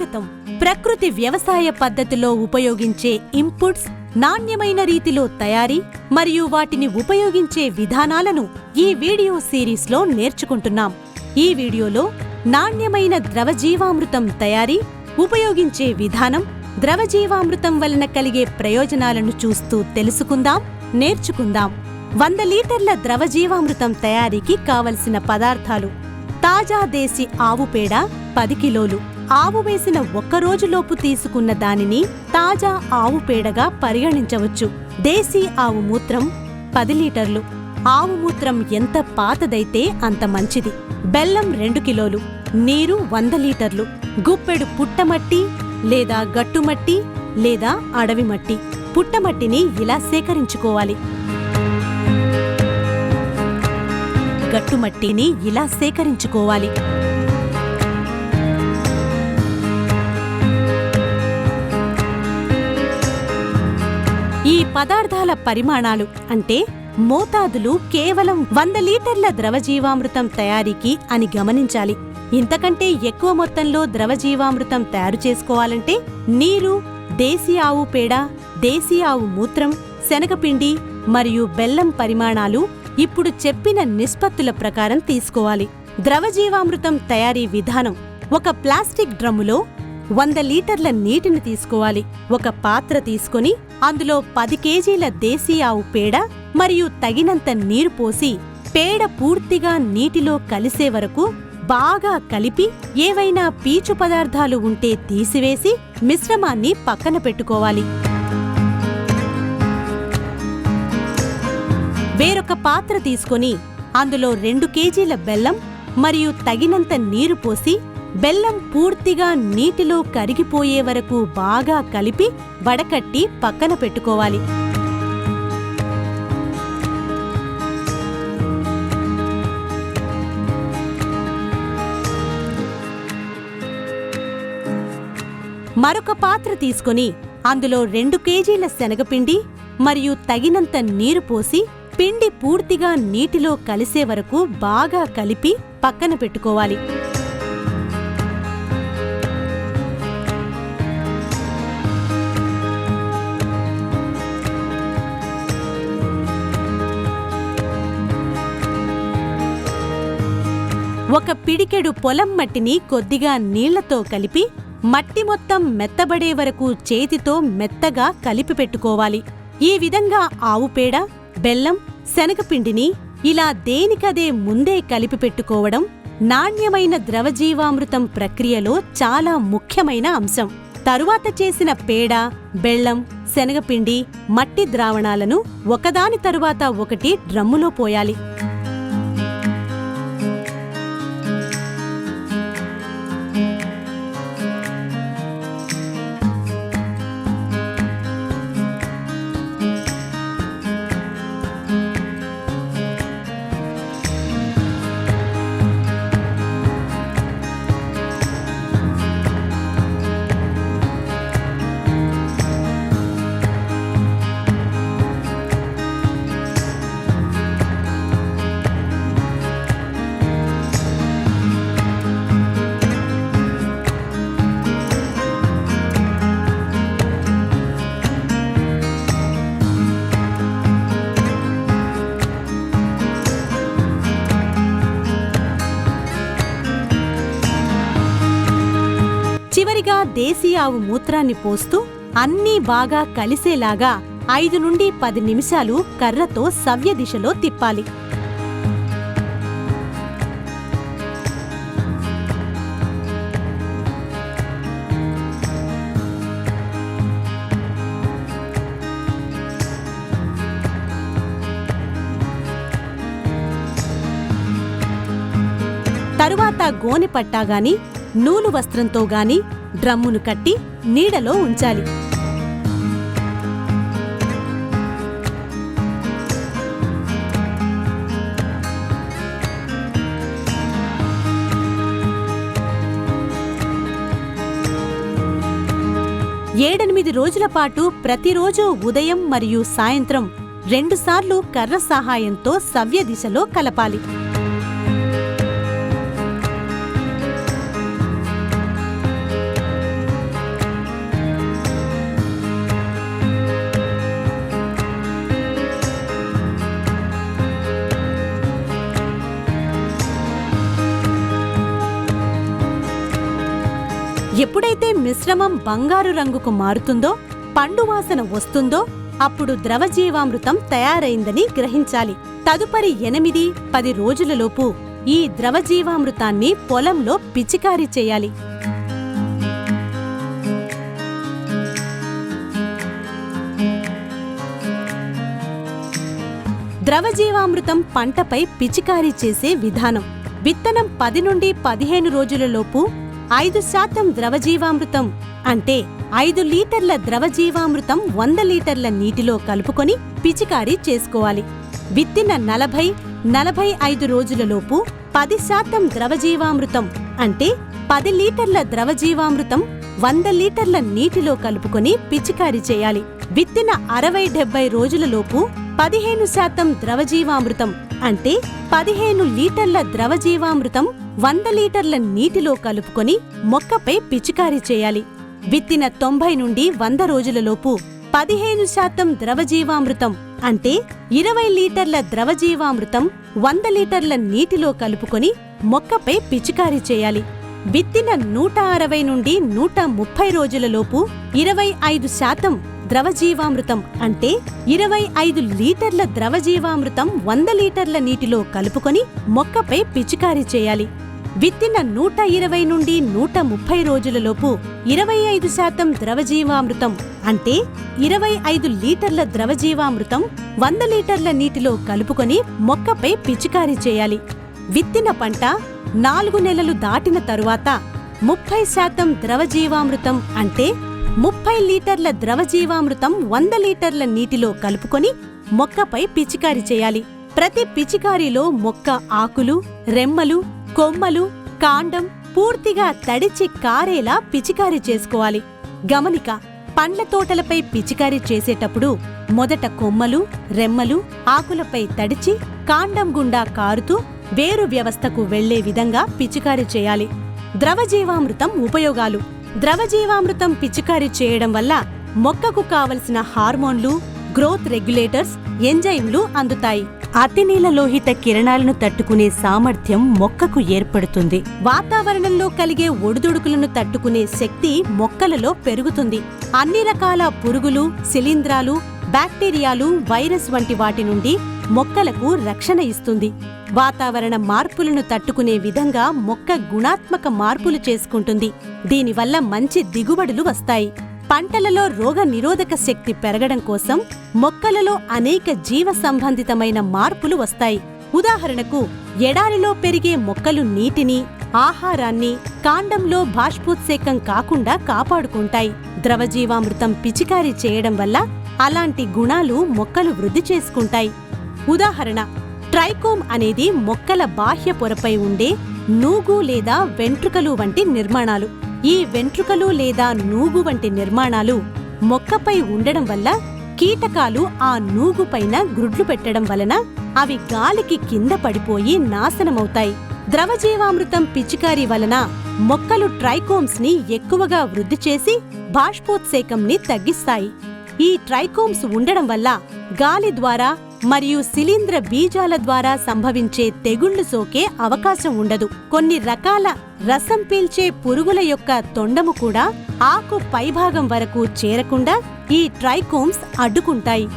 స్వాగతం. ప్రకృతి వ్యవసాయ పద్ధతిలో ఉపయోగించే ఇన్పుట్స్ నాణ్యమైన రీతిలో తయారీ మరియు వాటిని ఉపయోగించే విధానాలను ఈ వీడియో సిరీస్లో నేర్చుకుంటున్నాం. ఈ వీడియోలో నాణ్యమైన ద్రవజీవామృతం తయారీ ఉపయోగించే విధానం ద్రవజీవామృతం వలన కలిగే ప్రయోజనాలను చూస్తూ తెలుసుకుందాం నేర్చుకుందాం. వంద లీటర్ల ద్రవజీవామృతం తయారీకి కావలసిన పదార్థాలు. తాజా దేశీ ఆవు పేడ పది కిలోలు. ఆవు వేసిన ఒక్క రోజులోపు తీసుకున్న దానిని తాజా ఆవు పేడగా పరిగణించవచ్చు. దేశీ ఆవు మూత్రం పది లీటర్లు. ఆవు మూత్రం ఎంత పాతదైతే అంత మంచిది. బెల్లం రెండు కిలోలు. నీరు వంద లీటర్లు. గుప్పెడు పుట్టమట్టి లేదా గట్టుమట్టి లేదా అడవి మట్టి పుట్టమట్టిని ఇలా సేకరించుకోవాలి. గట్టుమట్టిని ఇలా సేకరించుకోవాలి. ఈ పదార్థాల పరిమాణాలు అంటే మోతాదులు కేవలం వంద లీటర్ల ద్రవజీవామృతం తయారీకి అని గమనించాలి. ఇంతకంటే ఎక్కువ మొత్తంలో ద్రవజీవామృతం తయారు చేసుకోవాలంటే నీరు దేశీ ఆవు పేడ దేశీ ఆవు మూత్రం శనగపిండి మరియు బెల్లం పరిమాణాలు ఇప్పుడు చెప్పిన నిష్పత్తుల ప్రకారం తీసుకోవాలి. ద్రవజీవామృతం తయారీ విధానం ఒక ప్లాస్టిక్ డ్రమ్ములో వంద లీటర్ల నీటిని తీసుకోవాలి. ఒక పాత్ర తీసుకొని అందులో పది కేజీల దేశీ ఆవు పేడ మరియు తగినంత నీరు పోసి పేడ పూర్తిగా నీటిలో కలిసే వరకు బాగా కలిపి ఏవైనా పీచు పదార్థాలు ఉంటే తీసివేసి మిశ్రమాన్ని పక్కన పెట్టుకోవాలి. వేరొక పాత్ర తీసుకొని అందులో రెండు కేజీల బెల్లం మరియు తగినంత నీరు పోసి బెల్లం పూర్తిగా నీటిలో కరిగిపోయే వరకు బాగా కలిపి వడకట్టి పక్కన పెట్టుకోవాలి. మరొక పాత్ర తీసుకొని అందులో రెండు కేజీల శనగపిండి మరియు తగినంత నీరు పోసి పిండి పూర్తిగా నీటిలో కలిసే వరకు బాగా కలిపి పక్కన పెట్టుకోవాలి. ఒక పిడికెడు పొలం మట్టిని కొద్దిగా నీళ్ళతో కలిపి మట్టి మొత్తం మెత్తబడే వరకు చేతితో మెత్తగా కలిపి పెట్టుకోవాలి. ఈ విధంగా ఆవు పేడ బెల్లం శనగపిండిని ఇలా దేనికదే ముందే కలిపి పెట్టుకోవడం నాణ్యమైన ద్రవజీవామృతం ప్రక్రియలో చాలా ముఖ్యమైన అంశం. తరువాత చేసిన పేడ బెల్లం శనగపిండి మట్టి ద్రావణాలను ఒకదాని తరువాత ఒకటి డ్రమ్ములో పోయాలి. విడిగా దేశీ ఆవు మూత్రాన్ని పోస్తూ అన్నీ బాగా కలిసేలాగా ఐదు నుండి పది నిమిషాలు కర్రతో సవ్య దిశలో తిప్పాలి. తరువాత గోనె పట్టాగాని నూలు వస్త్రంతో గాని డ్రమ్మును కట్టి నీడలో ఉంచాలి. ఏడెనిమిది రోజుల పాటు ప్రతిరోజు ఉదయం మరియు సాయంత్రం రెండుసార్లు కర్ర సహాయంతో సవ్య దిశలో కలపాలి. ఎప్పుడైతే మిశ్రమం బంగారు రంగుకు మారుతుందో పండు వాసన వస్తుందో అప్పుడు ద్రవజీవామృతం తయారైందని గ్రహించాలి. తదుపరి ఎనిమిది పది రోజులలోపు ఈ ద్రవజీవామృతాన్ని పొలంలో పిచికారీ చేయాలి. ద్రవజీవామృతం పంటపై పిచికారీ చేసే విధానం. విత్తనం పది నుండి పదిహేను రోజులలోపు ఐదు శాతం ద్రవజీవామృతం అంటే ఐదు లీటర్ల ద్రవజీవామృతం వంద లీటర్ల నీటిలో కలుపుకొని పిచికారీ చేసుకోవాలి. విత్తిన నలభై నలభై ఐదు రోజులలోపు పది శాతం ద్రవజీవామృతం అంటే పది లీటర్ల ద్రవజీవామృతం వంద లీటర్ల నీటిలో కలుపుకొని పిచికారీ చేయాలి. విత్తిన అరవై డెబ్బై రోజులలోపు పదిహేను శాతం ద్రవజీవామృతం అంటే పదిహేను లీటర్ల ద్రవజీవామృతం వంద లీటర్ల నీటిలో కలుపుకొని మొక్కపై పిచికారీ చేయాలి. విత్తిన తొంభై నుండి వంద రోజులలోపు పదిహేను శాతం ద్రవజీవామృతం అంటే ఇరవై లీటర్ల ద్రవజీవామృతం వంద లీటర్ల నీటిలో కలుపుకొని మొక్కపై పిచికారీ చేయాలి. విత్తిన నూట అరవై నుండి నూట ముప్పై రోజులలోపు ఇరవై ఐదు శాతం ద్రవజీవామృతం అంటే ఇరవై ఐదు లీటర్ల ద్రవజీవామృతం వంద లీటర్ల నీటిలో కలుపుకొని మొక్కపై పిచికారీ చేయాలి. విత్తిన నూట ఇరవై నుండి నూట ముప్పై రోజులలోపు ఇరవై ఐదు శాతం ద్రవజీవామృతం అంటే ఇరవై ఐదు లీటర్ల ద్రవజీవామృతం వంద లీటర్ల నీటిలో కలుపుకొని మొక్కపై పిచికారీ చేయాలి. విత్తిన పంట నాలుగు నెలలు దాటిన తరువాత ముప్పై శాతం ద్రవజీవామృతం అంటే ముప్పై లీటర్ల ద్రవజీవామృతం వంద లీటర్ల నీటిలో కలుపుకొని మొక్కపై పిచికారీ చేయాలి. ప్రతి పిచికారీలో మొక్క ఆకులు రెమ్మలు కొమ్మలు కాండం పూర్తిగా తడిచి కారేలా పిచికారీ చేసుకోవాలి. గమనిక పండ్ల తోటలపై పిచికారీ చేసేటప్పుడు మొదట కొమ్మలు రెమ్మలు ఆకులపై తడిచి కాండం గుండా కారుతూ వేరు వ్యవస్థకు వెళ్ళే విధంగా పిచికారీ చేయాలి. ద్రవజీవామృతం ఉపయోగాలు. ద్రవజీవామృతం పిచికారీ చేయడం వల్ల మొక్కకు కావలసిన హార్మోన్లు గ్రోత్ రెగ్యులేటర్స్ ఎంజైమ్లు అందుతాయి. అతినీల లోహిత కిరణాలను తట్టుకునే సామర్థ్యం మొక్కకు ఏర్పడుతుంది. వాతావరణంలో కలిగే ఒడిదుడుకులను తట్టుకునే శక్తి మొక్కలలో పెరుగుతుంది. అన్ని రకాల పురుగులు శిలీంధ్రాలు బ్యాక్టీరియాలు వైరస్ వంటి వాటి నుండి మొక్కలకు రక్షణ ఇస్తుంది. వాతావరణ మార్పులను తట్టుకునే విధంగా మొక్క గుణాత్మక మార్పులు చేసుకుంటుంది. దీనివల్ల మంచి దిగుబడులు వస్తాయి. పంటలలో రోగ నిరోధక శక్తి పెరగడం కోసం మొక్కలలో అనేక జీవ సంబంధితమైన మార్పులు వస్తాయి. ఉదాహరణకు ఎడారిలో పెరిగే మొక్కలు నీటిని ఆహారాన్ని కాండంలో బాష్పోత్సేకం కాకుండా కాపాడుకుంటాయి. ద్రవజీవామృతం పిచికారీ చేయడం వల్ల అలాంటి గుణాలు మొక్కలు వృద్ధి చేసుకుంటాయి. ఉదాహరణ ట్రైకోమ్ అనేది మొక్కల బాహ్య పొరపై ఉండే నూగు లేదా వెంట్రుకలు వంటి నిర్మాణాలు. ఈ వెంట్రుకలు లేదా నూగు వంటి నిర్మాణాలు మొక్కపై ఉండడం వల్ల కీటకాలు ఆ నూగు పైన గ్రుడ్లు పెట్టడం వలన అవి గాలికి కింద పడిపోయి నాశనమవుతాయి. ద్రవజీవామృతం పిచికారీ వలన మొక్కలు ట్రైకోమ్స్ని ఎక్కువగా వృద్ధి చేసి బాష్పోత్సేకంని తగ్గిస్తాయి. ఈ ట్రైకోమ్స్ ఉండడం వల్ల గాలి ద్వారా మరియు శిలీంద్ర బీజాల ద్వారా సంభవించే తెగుళ్ళు సోకే అవకాశం ఉండదు. కొన్ని రకాల రసం పీల్చే పురుగుల యొక్క తొండము కూడా ఆకు పైభాగం వరకు చేరకుండా ఈ ట్రైకోమ్స్ అడ్డుకుంటాయి.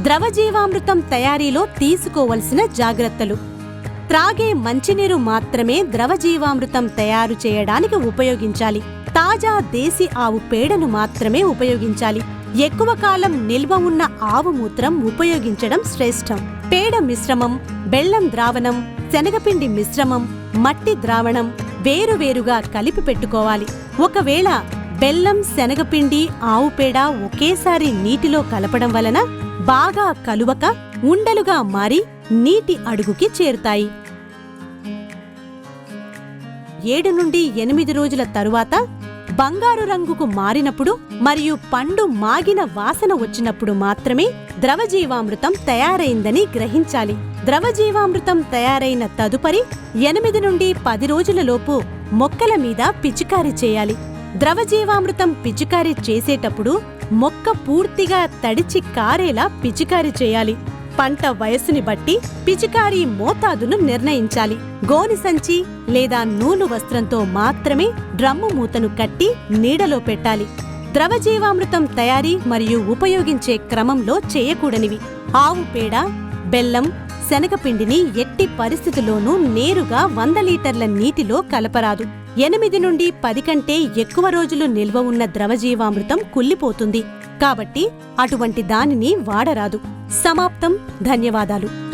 ద్రవజీవామృతం తయారీలో తీసుకోవలసిన జాగ్రత్తలు. త్రాగే మంచినీరు మాత్రమే ద్రవజీవామృతం తయారు చేయడానికి ఉపయోగించాలి. తాజా దేశీ ఆవు పేడను మాత్రమే ఉపయోగించాలి. ఎక్కువ కాలం నిల్వ ఉన్న ఆవు మూత్రం ఉపయోగించడం శ్రేష్టం. పేడ మిశ్రమం బెల్లం ద్రావణం శనగపిండి మిశ్రమం మట్టి ద్రావణం వేరువేరుగా కలిపి పెట్టుకోవాలి. ఒకవేళ బెల్లం శనగపిండి ఆవు పేడ ఒకేసారి నీటిలో కలపడం వలన బాగా కలువక ఉండలుగా మారి నీటి అడుగుకి చేరుతాయి. ఏడు నుండి ఎనిమిది రోజుల తరువాత బంగారు రంగుకు మారినప్పుడు మరియు పండు మాగిన వాసన వచ్చినప్పుడు మాత్రమే ద్రవజీవామృతం తయారైందని గ్రహించాలి. ద్రవజీవామృతం తయారైన తదుపరి ఎనిమిది నుండి పది రోజులలోపు మొక్కల మీద పిచికారీ చేయాలి. ద్రవజీవామృతం పిచికారీ చేసేటప్పుడు మొక్క పూర్తిగా తడిచి కారేలా పిచికారీ చేయాలి. పంట వయస్సుని బట్టి పిచికారీ మోతాదును నిర్ణయించాలి. గోని సంచి లేదా నూలు వస్త్రంతో మాత్రమే డ్రమ్ము మూతను కట్టి నీడలో పెట్టాలి. ద్రవ జీవామృతం తయారీ మరియు ఉపయోగించే క్రమంలో చేయకూడనివి. ఆవు పేడ బెల్లం శనగపిండిని ఎట్టి పరిస్థితుల్లోనూ నేరుగా వంద లీటర్ల నీటిలో కలపరాదు. ఎనిమిది నుండి పది కంటే ఎక్కువ రోజులు నిల్వ ఉన్న ద్రవజీవామృతం కుళ్ళిపోతుంది. కాబట్టి అటువంటి దానిని వాడరాదు. సమాప్తం. ధన్యవాదాలు.